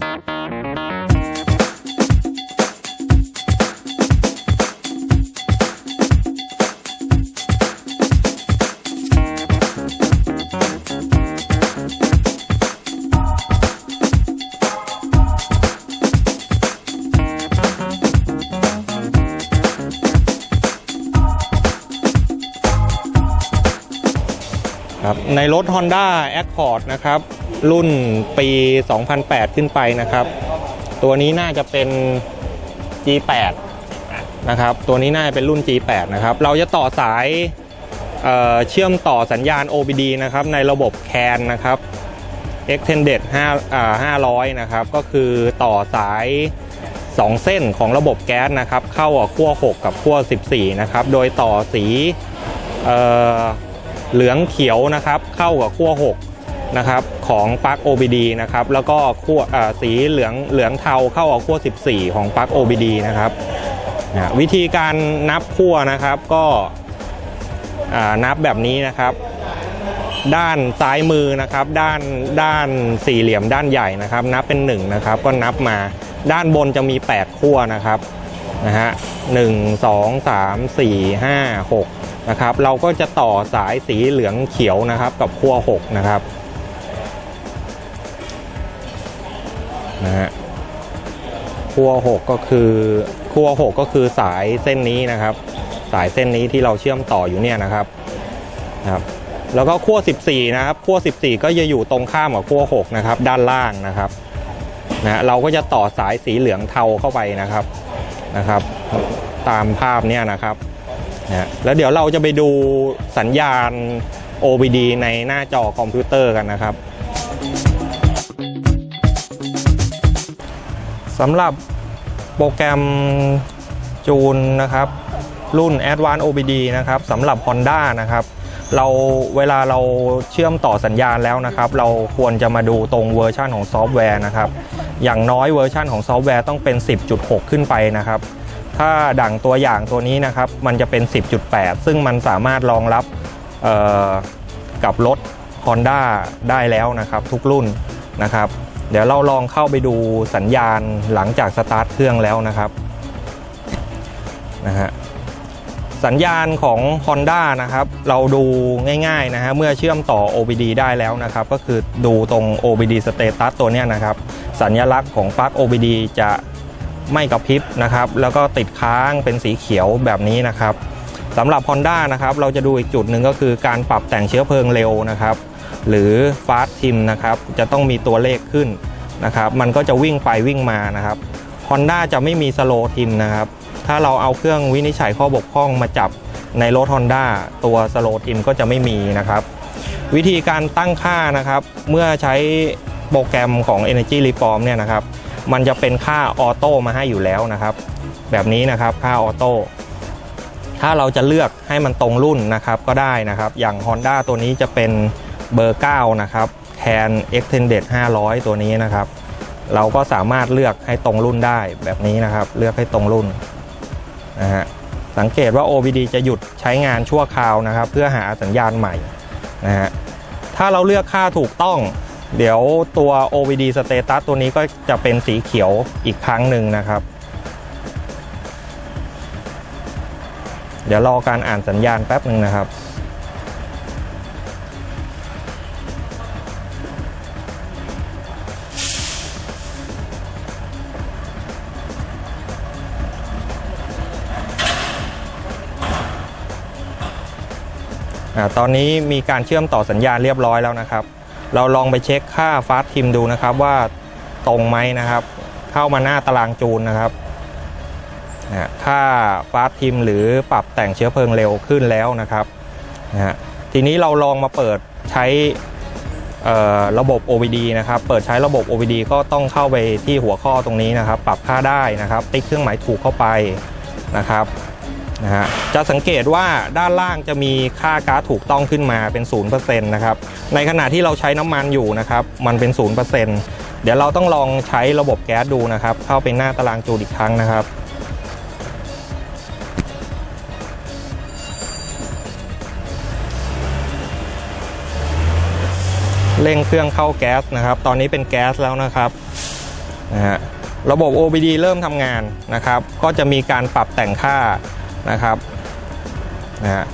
Thank you. ครับในรถ Honda Accord นะครับ รุ่นปี 2008 ขึ้นไปนะครับ ตัวนี้น่าจะเป็น G8 นะครับ ตัวนี้น่าจะเป็นรุ่น G8 นะครับ เราจะต่อสายเเชื่อมต่อสัญญาณ OBD นะครับ ในระบบ CAN นะครับ Extended 5 500 นะครับ ก็คือต่อสาย 2 เส้นของระบบแก๊สนะครับ เข้ากับขั้ว 6 กับขั้ว 14 นะครับ โดยต่อสี เหลืองเขียวนะครับเข้ากับขั้ว6นะครับของปลั๊ก OBD นะครับแล้วก็ขั้วสีเหลืองเหลืองเทาเข้ากับขั้ว14 ของปลั๊ก OBD นะครับนะวิธีการนับขั้วนะครับก็นับแบบนี้นะครับด้านซ้ายมือนะครับ ด้านด้านสี่เหลี่ยมด้านใหญ่นะครับ นับเป็น1นะครับก็นับมาด้านบนจะมี 8 ขั้วนะครับนะฮะหนึ่งสองสามสี่ห้าหก นะครับ เราก็จะต่อสายสีเหลืองเขียวนะครับ กับขั้ว6นะครับนะฮะขั้ว6ก็คือขั้ว6ก็คือสายเส้นนี้นะครับ สายเส้นนี้ที่เราเชื่อมต่ออยู่เนี่ยนะครับนะครับแล้วก็ขั้ว14 นะครับขั้ว14 ก็จะอยู่ตรงข้ามกับขั้ว6นะครับ ด้านล่างนะครับนะเราก็จะต่อสายสีเหลืองเทาเข้าไปนะครับนะครับ ตามภาพเนี่ยนะครับ นะแล้วเดี๋ยวเราจะไปดูสัญญาณ OBD ในหน้าจอคอมพิวเตอร์กันนะครับสำหรับโปรแกรมจูนนะครับ รุ่น Advanced OBD นะครับสำหรับ Honda นะครับเราเวลาเราเชื่อมต่อสัญญาณแล้วนะครับ เราควรจะมาดูตรงเวอร์ชันของซอฟต์แวร์นะครับ อย่างน้อยเวอร์ชันของซอฟต์แวร์ต้องเป็น 10.6 ขึ้นไปนะครับ ถ้าดั่งตัวอย่างตัวนี้นะครับ มันจะเป็น 10.8 ซึ่งมันสามารถรองรับกับรถ Honda ได้แล้วนะครับ ทุกรุ่นนะครับ เดี๋ยวเราลองเข้าไปดูสัญญาณหลังจากสตาร์ทเครื่องแล้วนะครับนะฮะสัญญาณของ Honda นะครับ เราดูง่ายๆนะฮะเมื่อเชื่อมต่อ OBD ได้แล้วนะครับ ก็คือดูตรง OBD status ตัวเนี้ยนะครับ สัญลักษณ์ของปลั๊ก OBD จะ ไม่กระพริบนะครับ แล้วก็ติดค้างเป็นสีเขียวแบบนี้นะครับสำหรับ Honda นะครับเราจะดูอีกจุดหนึ่งก็คือการปรับแต่งเชื้อเพลิงเร็วนะครับ หรือ Fast Trim นะครับจะต้องมีตัวเลขขึ้นนะครับ มันก็จะวิ่งไปวิ่งมานะครับ Honda จะไม่มี Slow Trim นะครับ ถ้าเราเอาเครื่องวินิจฉัยข้อบกพร่องมาจับในรถ Honda ตัว Slow Trim ก็จะไม่มีนะครับ วิธีการตั้งค่านะครับ เมื่อใช้โปรแกรมของ Energy Reform เนี่ยนะครับ มันจะเป็นค่าออโต้มาให้อยู่แล้วนะครับ แบบนี้นะครับค่าออโต้ถ้าเราจะเลือกให้มันตรงรุ่นนะครับก็ได้นะครับ อย่าง Honda ตัวนี้จะเป็นเบอร์ 9 นะครับ Can Extended 500 ตัวนี้นะครับ เราก็สามารถเลือกให้ตรงรุ่นได้แบบนี้นะครับ เลือกให้ตรงรุ่นนะฮะสังเกตว่า OBD จะหยุดใช้งานชั่วคราวนะครับ เพื่อหาสัญญาณใหม่นะฮะถ้าเราเลือกค่าถูกต้อง เดี๋ยวตัว OBD status ตัวนี้ก็จะเป็นสีเขียวอีกครั้งหนึ่งนะครับ เดี๋ยวรอการอ่านสัญญาณแป๊บหนึ่งนะครับอ่าตอนนี้มีการเชื่อมต่อสัญญาณเรียบร้อยแล้วนะครับ เราลองไปเช็คค่าฟาสทิมดูนะครับว่าตรงไหมนะครับ เข้ามาหน้าตารางจูนนะครับค่าฟาสทิมหรือปรับแต่งเชื้อเพลิงเร็วขึ้นแล้วนะครับนะทีนี้เราลองมาเปิดใช้ระบบ OBD นะครับ เปิดใช้ระบบ OBD ก็ต้องเข้าไปที่หัวข้อตรงนี้นะครับ ปรับค่าได้นะครับ ติ๊กเครื่องหมายถูกเข้าไปนะครับ นะฮะจะสังเกตว่าด้านล่างจะมีค่าก๊าซถูกต้องขึ้นมาเป็น 0%นะครับในขณะที่เราใช้น้ำมันอยู่นะครับมันเป็น 0%เดี๋ยวเราต้องลองใช้ระบบแก๊สดูนะครับ เข้าไปหน้าตารางจูลอีกครั้งนะครับเร่งเครื่องเข้าแก๊สนะครับ ตอนนี้เป็นแก๊สแล้วนะครับนะฮะระบบ OBD เริ่มทำงานนะครับ ก็จะมีการปรับแต่งค่า นะครับนะฮะ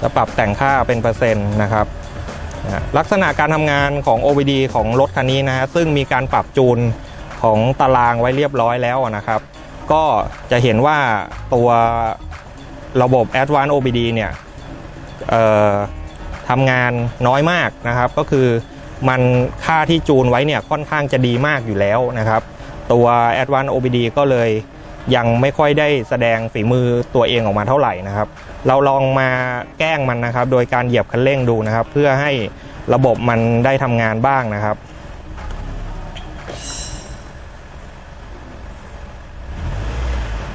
จะปรับแต่งค่าเป็นเปอร์เซ็นต์นะครับนะลักษณะการทำงานของ OBD ของรถคันนี้นะฮะซึ่งมีการปรับจูนของตารางไว้เรียบร้อยแล้วนะครับ ก็จะเห็นว่าตัวระบบ Advanced OBD เนี่ยทำงานน้อยมากนะครับ ก็คือมันค่าที่จูนไว้เนี่ยค่อนข้างจะดีมากอยู่แล้วนะครับ ตัว Advanced OBD ก็เลย ยังไม่ค่อยได้แสดงฝีมือตัวเองออกมาเท่าไหร่นะครับ เราลองมาแกล้งมันนะครับ โดยการเหยียบคันเร่งดูนะครับ เพื่อให้ระบบมันได้ทำงานบ้างนะครับ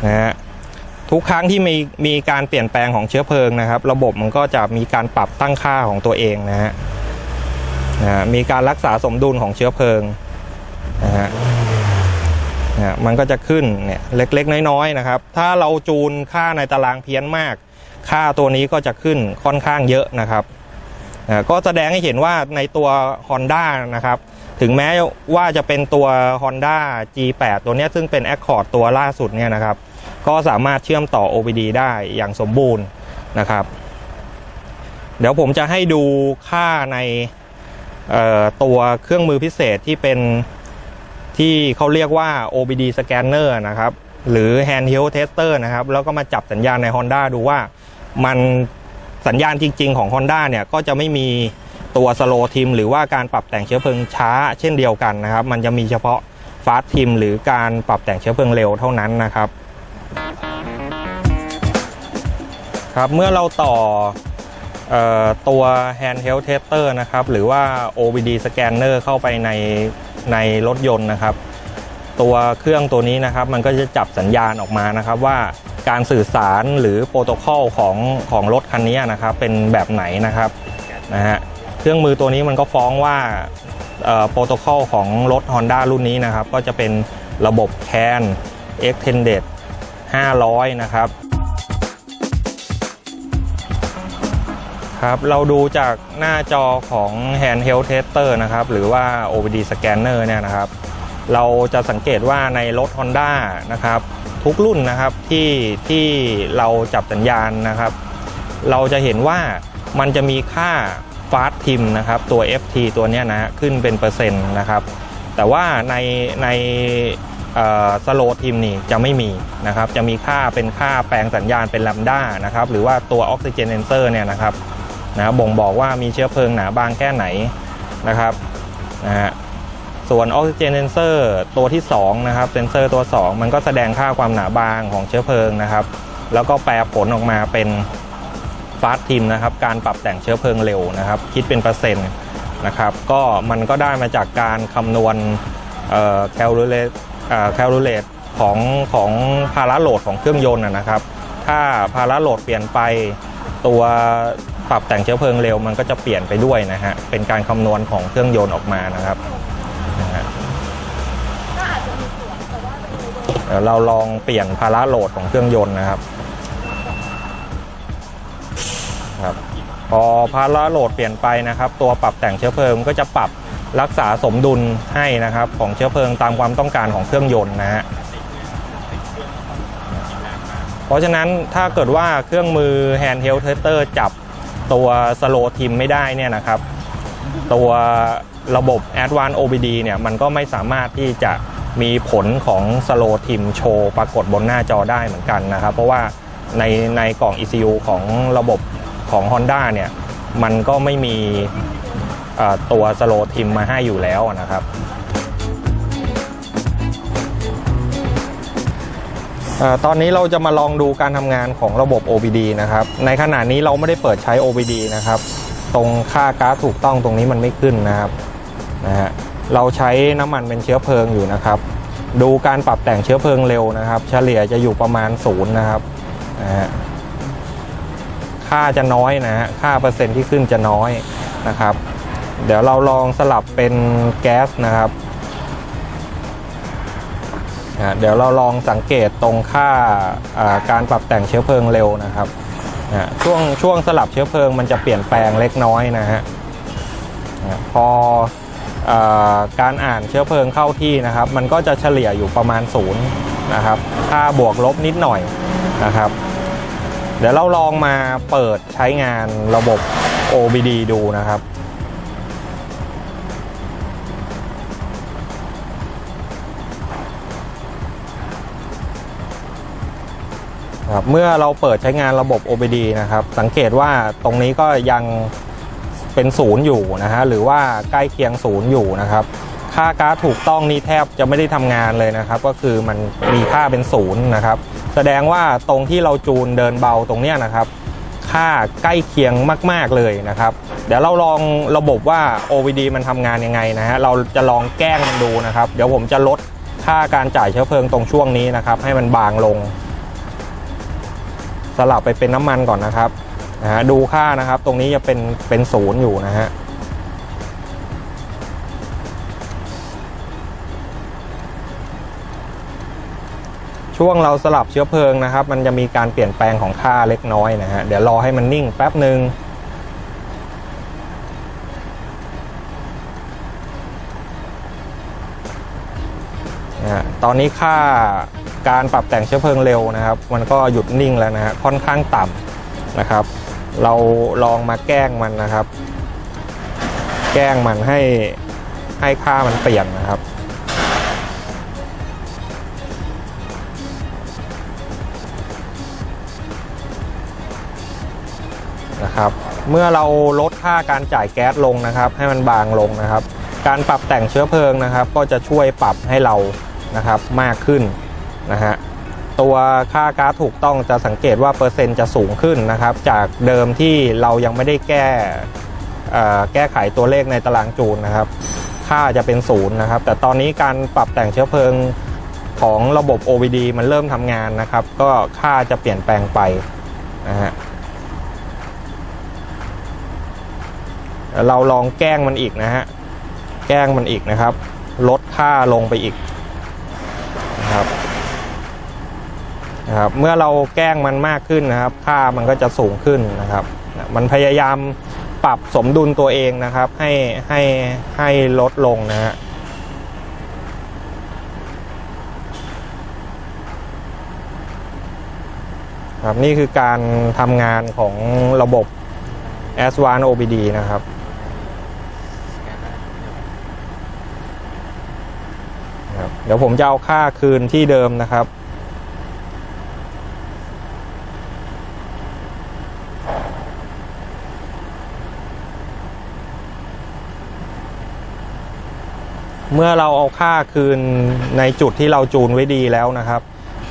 นะฮะทุกครั้งที่มีมีการเปลี่ยนแปลงของเชื้อเพลิงนะครับ ระบบมันก็จะมีการปรับตั้งค่าของตัวเองนะฮะนะฮะมีการรักษาสมดุลของเชื้อเพลิงนะฮะ นะมันก็จะขึ้นเนี่ยเล็กๆ น้อยๆนะครับ ถ้าเราจูนค่าในตารางเพี้ยนมาก ค่าตัวนี้ก็จะขึ้นค่อนข้างเยอะนะครับนะก็แสดงให้เห็นว่าในตัว Honda นะครับ ถึงแม้ว่าจะเป็นตัว Honda G8 ตัวนี้ซึ่งเป็น Accord ตัวล่าสุดเนี่ยนะครับ ก็สามารถเชื่อมต่อ OBD ได้อย่างสมบูรณ์นะครับ เดี๋ยวผมจะให้ดูค่าในตัวเครื่องมือพิเศษที่เป็น ที่เขาเรียกว่า OBD scanner นะครับ หรือ handheld tester นะครับ แล้วก็มาจับสัญญาณใน Honda ดูว่ามันสัญญาณจริง ๆ ของ Honda เนี่ย ก็จะไม่มีตัว slow trim หรือว่าการปรับแต่งเชื้อเพลิงช้าเช่นเดียวกันนะครับ มันจะมีเฉพาะ fast trim หรือการปรับแต่งเชื้อเพลิงเร็วเท่านั้นนะครับครับเมื่อเราต่อออตัว handheld tester นะครับ หรือว่า OBD scanner เข้าไปใน ในรถยนต์นะครับ ตัวเครื่องตัวนี้นะครับ มันก็จะจับสัญญาณออกมานะครับ ว่าการสื่อสารหรือโปรโตคอลของของรถคันนี้นะครับ เป็นแบบไหนนะครับนะฮะเครื่องมือตัวนี้มันก็ฟ้องว่าโปรโตคอลของรถ Honda รุ่นนี้นะครับ ก็จะเป็นระบบ CAN Extended 500 นะครับ ครับ เราดูจากหน้าจอของ handheld tester นะครับ หรือว่า OBD scanner เนี่ยนะครับ เราจะสังเกตว่าในรถ Honda นะครับ ทุกรุ่นนะครับที่ที่เราจับสัญญาณนะครับ เราจะเห็นว่ามันจะมีค่า fast trim นะครับ ตัว FT ตัวเนี้ยนะ ขึ้นเป็นเปอร์เซ็นต์นะครับ แต่ว่าในในสโลทิมนี่จะไม่มีนะครับ จะมีค่าเป็นค่าแปลงสัญญาณเป็นลัมด้านะครับ หรือว่าตัวออกซิเจนเซนเซอร์เนี่ยนะครับ นะบ่งบอกว่ามีเชื้อเพลิงหนาบางแค่ไหนนะครับนะฮะส่วนออกซิเจนเซนเซอร์ตัวที่2นะครับเซนเซอร์ตัว 2 มันก็แสดงค่าความหนาบางของเชื้อเพลิงนะครับ แล้วก็แปลผลออกมาเป็นฟาสทิมนะครับการปรับแต่งเชื้อเพลิงเร็วนะครับ คิดเป็นเปอร์เซ็นต์นะครับ ก็มันก็ได้มาจากการคำนวณแคลคูเลตแคลคูเลตของของภาระโหลดของเครื่องยนต์นะครับ ถ้าภาระโหลดเปลี่ยนไปตัว ปรับแต่งเชื้อเพลิงเร็วมันก็จะเปลี่ยนไปด้วยนะฮะ เป็นการคำนวณของเครื่องยนต์ออกมานะครับนะฮะเดี๋ยวเราลองเปลี่ยนภาระโหลดของเครื่องยนต์นะครับครับพอภาระโหลดเปลี่ยนไปนะครับ ตัวปรับแต่งเชื้อเพลิงก็จะปรับรักษาสมดุลให้นะครับ ของเชื้อเพลิงตามความต้องการของเครื่องยนต์นะฮะเพราะฉะนั้นถ้าเกิดว่าเครื่องมือ handheld tester จับ ตัว slow trim ไม่ได้เนี่ยนะครับ ตัวระบบ a d v a n c e OBD เนี่ยมันก็ไม่สามารถที่จะมีผลของ slow trim โชว์ปรากฏบนหน้าจอได้เหมือนกันนะครับ เพราะว่าในในกล่อง ECU ของระบบของ Honda เนี่ยมันก็ไม่มีตัว slow trim มาให้อยู่แล้วนะครับ ตอนนี้เราจะมาลองดูการทำงานของระบบ OBD นะครับ ในขณะนี้เราไม่ได้เปิดใช้ OBD นะครับ ตรงค่าก๊าซถูกต้องตรงนี้มันไม่ขึ้นนะครับนะฮะเราใช้น้ำมันเป็นเชื้อเพลิงอยู่นะครับ ดูการปรับแต่งเชื้อเพลิงเร็วนะครับ เฉลี่ยจะอยู่ประมาณศูนย์นะครับนะฮะค่าจะน้อยนะฮะค่าเปอร์เซ็นต์ที่ขึ้นจะน้อยนะครับ เดี๋ยวเราลองสลับเป็นแก๊สนะครับ เดี๋ยวเราลองสังเกตตรงค่าการปรับแต่งเชื้อเพลิงเร็วนะครับช่วงช่วงสลับเชื้อเพลิงมันจะเปลี่ยนแปลงเล็กน้อยนะฮะพอเอ่อการอ่านเชื้อเพลิงเข้าที่นะครับ มันก็จะเฉลี่ยอยู่ประมาณศูนย์นะครับค่าบวกลบนิดหน่อยนะครับ เดี๋ยวเราลองมาเปิดใช้งานระบบ OBD ดูนะครับ ครับเมื่อเราเปิดใช้งานระบบ OBD นะครับ สังเกตว่าตรงนี้ก็ยังเป็นศูนย์อยู่นะฮะหรือว่าใกล้เคียงศูนย์อยู่นะครับ ค่าก๊าซถูกต้องนี่แทบจะไม่ได้ทำงานเลยนะครับ ก็คือมันมีค่าเป็นศูนย์นะครับ แสดงว่าตรงที่เราจูนเดินเบาตรงเนี้ยนะครับ ค่าใกล้เคียงมาก ๆเลยนะครับ เดี๋ยวเราลองระบบว่า OVD มันทำงานยังไงนะฮะเราจะลองแกล้งมันดูนะครับ เดี๋ยวผมจะลดค่าการจ่ายเชื้อเพลิงตรงช่วงนี้นะครับ ให้มันบางลง สลับไปเป็นน้ำมันก่อนนะครับนะฮะดูค่านะครับ ตรงนี้จะเป็นเป็นศูนย์อยู่นะฮะช่วงเราสลับเชื้อเพลิงนะครับ มันจะมีการเปลี่ยนแปลงของค่าเล็กน้อยนะฮะเดี๋ยวรอให้มันนิ่งแป๊บหนึ่ง นะตอนนี้ค่าการปรับแต่งเชื้อเพลิงเร็วนะครับ มันก็หยุดนิ่งแล้วนะฮะค่อนข้างต่ำนะครับ เราลองมาแกล้งมันนะครับ แกล้งมันให้ให้ค่ามันเปลี่ยนนะครับนะครับเมื่อเราลดค่าการจ่ายแก๊สลงนะครับ ให้มันบางลงนะครับ การปรับแต่งเชื้อเพลิงนะครับ ก็จะช่วยปรับให้เรา นะครับมากขึ้นนะฮะตัวค่าก๊าซถูกต้องจะสังเกตว่าเปอร์เซ็นต์จะสูงขึ้นนะครับ จากเดิมที่เรายังไม่ได้แก้แก้ไขตัวเลขในตารางจูนนะครับ ค่าจะเป็นศูนย์นะครับ แต่ตอนนี้การปรับแต่งเชื้อเพลิงของระบบ OBD มันเริ่มทำงานนะครับ ก็ค่าจะเปลี่ยนแปลงไปนะฮะเราลองแกล้งมันอีกนะฮะ แกล้งมันอีกนะครับ ลดค่าลงไปอีกนะครับ นะครับเมื่อเราแกล้งมันมากขึ้นนะครับ ค่ามันก็จะสูงขึ้นนะครับ มันพยายามปรับสมดุลตัวเองนะครับ ให้ให้ให้ลดลงนะฮะครับนี่คือการทำงานของระบบ s w a n OBD นะครับครับ เดี๋ยวผมจะเอาค่าคืนที่เดิมนะครับ เมื่อเราเอาค่าคืนในจุดที่เราจูนไว้ดีแล้วนะครับ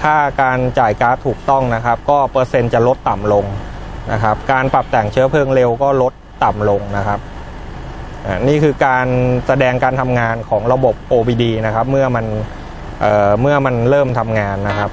ค่าการจ่ายก๊าซถูกต้องนะครับ ก็เปอร์เซ็นต์จะลดต่ำลงนะครับ การปรับแต่งเชื้อเพลิงเร็วก็ลดต่ำลงนะครับนี่คือการแสดงการทำงานของระบบ OBD นะครับ เมื่อมันเเมื่อมันเริ่มทำงานนะครับ